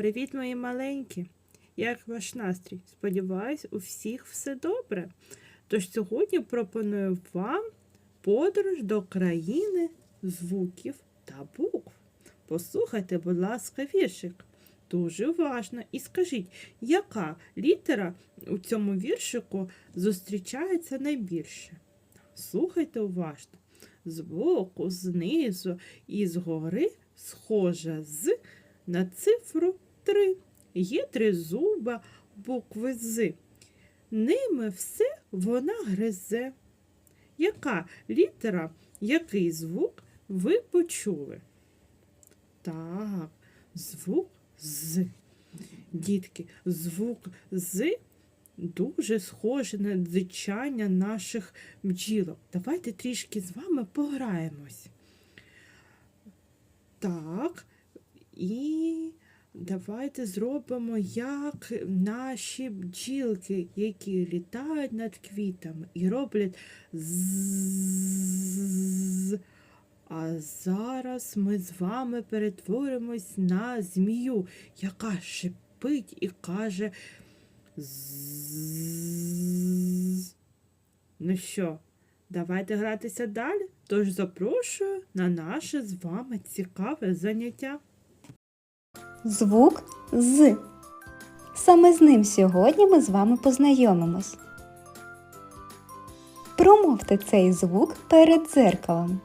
Привіт, мої маленькі! Як ваш настрій? Сподіваюсь, у всіх все добре. Тож сьогодні пропоную вам подорож до країни звуків та букв. Послухайте, будь ласка, віршик. Дуже уважно і скажіть, яка літера у цьому віршику зустрічається найбільше? Слухайте уважно. Збоку, знизу і згори схожа з на цифру 3. Є три зуба букви з. Ними все вона гризе. Яка літера, який звук ви почули? Так, звук з. Дітки, звук з дуже схожий на дзичання наших бджілок. Давайте трішки з вами пограємось. Так, і давайте зробимо, як наші бджілки, які літають над квітами і роблять з. А зараз ми з вами перетворимось на змію, яка шипить і каже з. Ну що, давайте гратися далі. Тож запрошую на наше з вами цікаве заняття. Звук з. Саме з ним сьогодні ми з вами познайомимось. Промовте цей звук перед дзеркалом.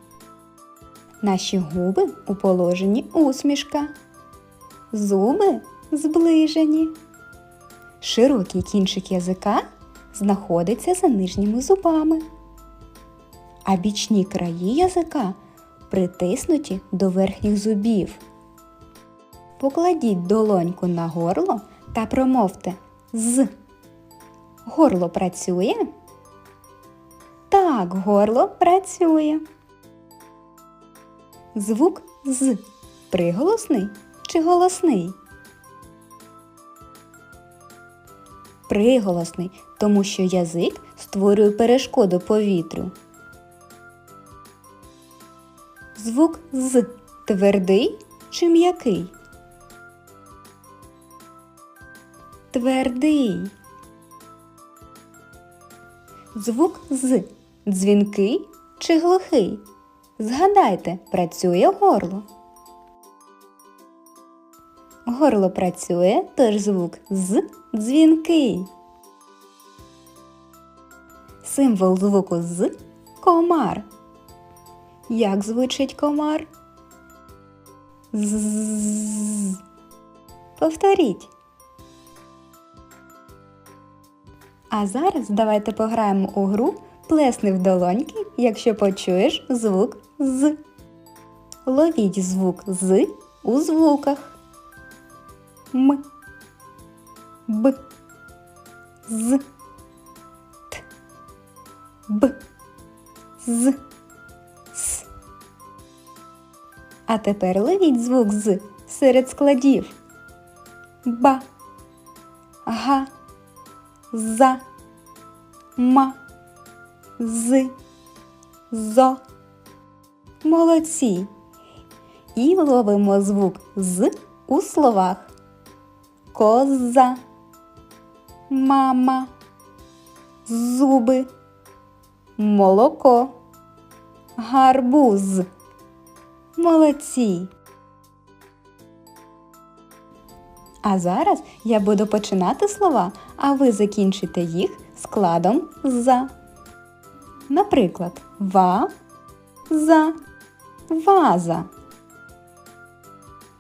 Наші губи у положенні усмішка. Зуби зближені. Широкий кінчик язика знаходиться за нижніми зубами. А бічні краї язика притиснуті до верхніх зубів. Покладіть долоньку на горло та промовте з. Горло працює? Так, горло працює. Звук з приголосний чи голосний? Приголосний, тому що язик створює перешкоду повітрю. Звук з твердий чи м'який? Твердий. Звук з дзвінкий чи глухий? Згадайте, працює горло. Горло працює, тож звук з дзвінкий. Символ звуку з комар. Як звучить комар? З. Повторіть. А зараз давайте пограємо у гру Плесни в долоньки, якщо почуєш звук з. Ловіть звук з у звуках. М. Б. З. Т. Б. З. С. А тепер ловіть звук з серед складів. Ба. Га. За. Ма. З. Зо. Молодці. І ловимо звук з у словах. Коза. Мама. Зуби. Молоко. Гарбуз. Молодці. А зараз я буду починати слова, а ви закінчите їх складом за. Наприклад, ва, за, ваза.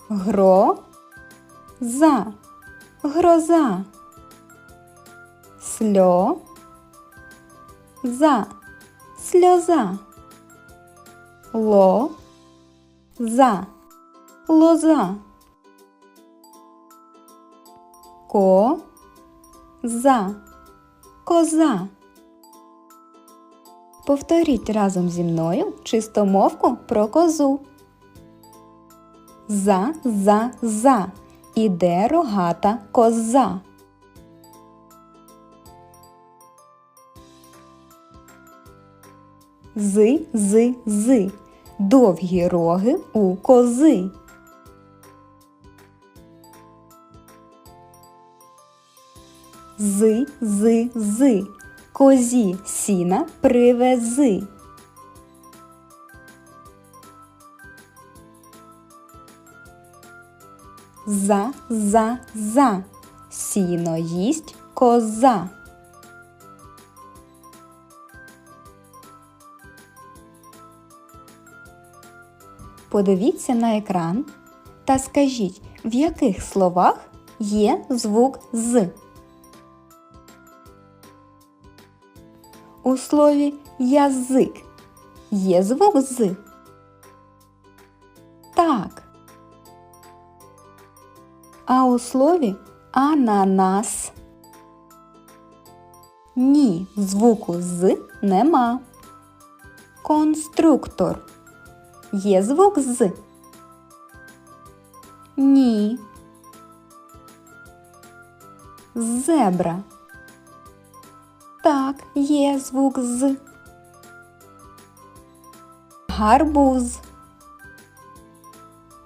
Гро, за, гроза. Сльо, за, сльоза. Ло, за, лоза. Ко, за, коза. Повторіть разом зі мною чистомовку про козу. За, за, за. Іде рогата коза. З, з, з. Довгі роги у кози. З, з, з. Козі сіна привези. За, за, за. Сіно їсть коза. Подивіться на екран та скажіть, в яких словах є звук з. У слові язик є звук з. Так. А у слові ананас ні, звуку з нема. Конструктор Є звук з. Ні. Зебра. Так, є звук з. Гарбуз.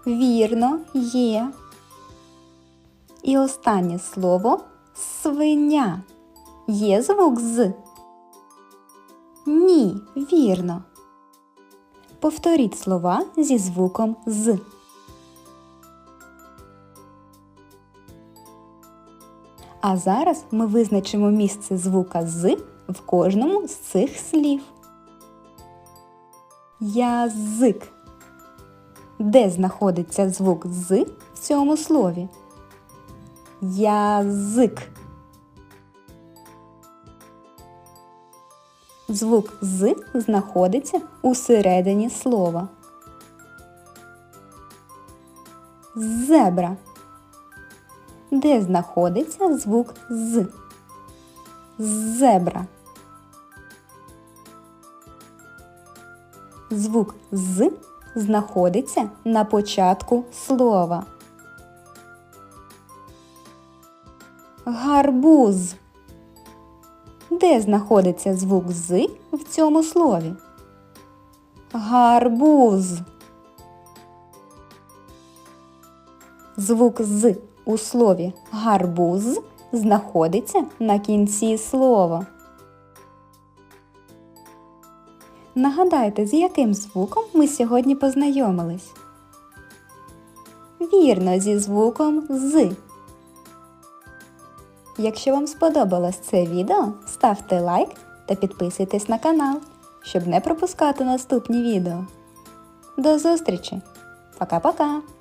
Вірно, є. І останнє слово свиня. Є звук з. Ні, вірно. Повторіть слова зі звуком з. А зараз ми визначимо місце звука з в кожному з цих слів. Язик. Де знаходиться звук з в цьому слові? Язик. Звук з знаходиться у середині слова. Зебра. Де знаходиться звук з? Зебра. Звук з знаходиться на початку слова. Гарбуз. Де знаходиться звук з в цьому слові? Гарбуз. Звук з у слові гарбуз знаходиться на кінці слова. Нагадайте, з яким звуком ми сьогодні познайомились? Вірно, зі звуком з. Якщо вам сподобалось це відео, ставте лайк та підписуйтесь на канал, щоб не пропускати наступні відео. До зустрічі! Пока-пока!